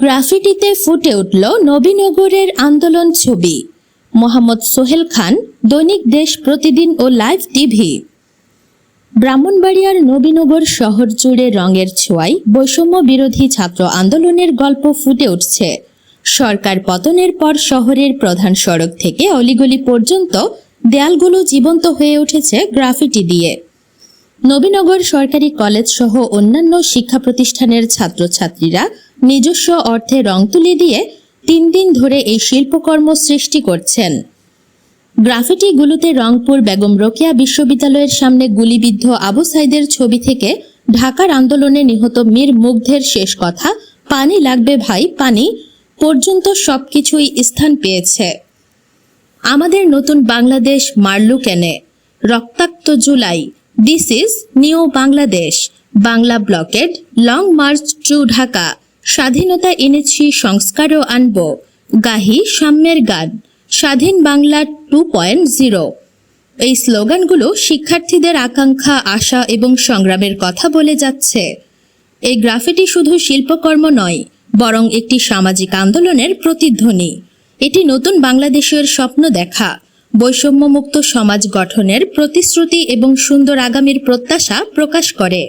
গ্রাফিটিতে ফুটে উঠল নবীনগরের আন্দোলন ছবি। মোহাম্মদ সোহেল খান, দৈনিক দেশ প্রতিদিন ও লাইভ টিভি। ব্রাহ্মণবাড়িয়ার নবীনগর শহর জুড়ে রঙের ছোঁয়ায় বৈষম্য বিরোধী ছাত্র আন্দোলনের গল্প ফুটে উঠছে। সরকার পতনের পর শহরের প্রধান সড়ক থেকে অলিগলি পর্যন্ত দেয়ালগুলো জীবন্ত হয়ে উঠেছে গ্রাফিটি দিয়ে। নবীনগর সরকারি কলেজ সহ অন্যান্য শিক্ষা প্রতিষ্ঠানের ছাত্রছাত্রীরা নিজস্ব অর্থে রং তুলি দিয়ে তিন দিন ধরে এই শিল্পকর্ম সৃষ্টি করছেন। গ্রাফিটিগুলোতে রংপুর বেগম রোকেয়া বিশ্ববিদ্যালয়ের সামনে গুলিবিদ্ধ আবু সাইদের ছবি থেকে ঢাকার আন্দোলনে নিহত মীর মুগ্ধের শেষ কথা, পানি লাগবে ভাই, পানি, পর্যন্ত সবকিছুই স্থান পেয়েছে। আমাদের নতুন বাংলাদেশ মারলু কেনে? রক্তাক্ত July. This is new Bangladesh Bangla blockade long march to Dhaka স্বাধীনতা এনেছি, সংস্কারও আনব। গাহি সাম্যের গান। স্বাধীন বাংলা টু পয়েন্ট জিরো। এই স্লোগানগুলো শিক্ষার্থীদের আকাঙ্ক্ষা, আশা এবং সংগ্রামের কথা বলে যাচ্ছে। এই গ্রাফিটি শুধু শিল্পকর্ম নয়, বরং একটি সামাজিক আন্দোলনের প্রতিধ্বনি। এটি নতুন বাংলাদেশের স্বপ্ন দেখা, বৈষম্যমুক্ত সমাজ গঠনের প্রতিশ্রুতি এবং সুন্দর আগামীর প্রত্যাশা প্রকাশ করে।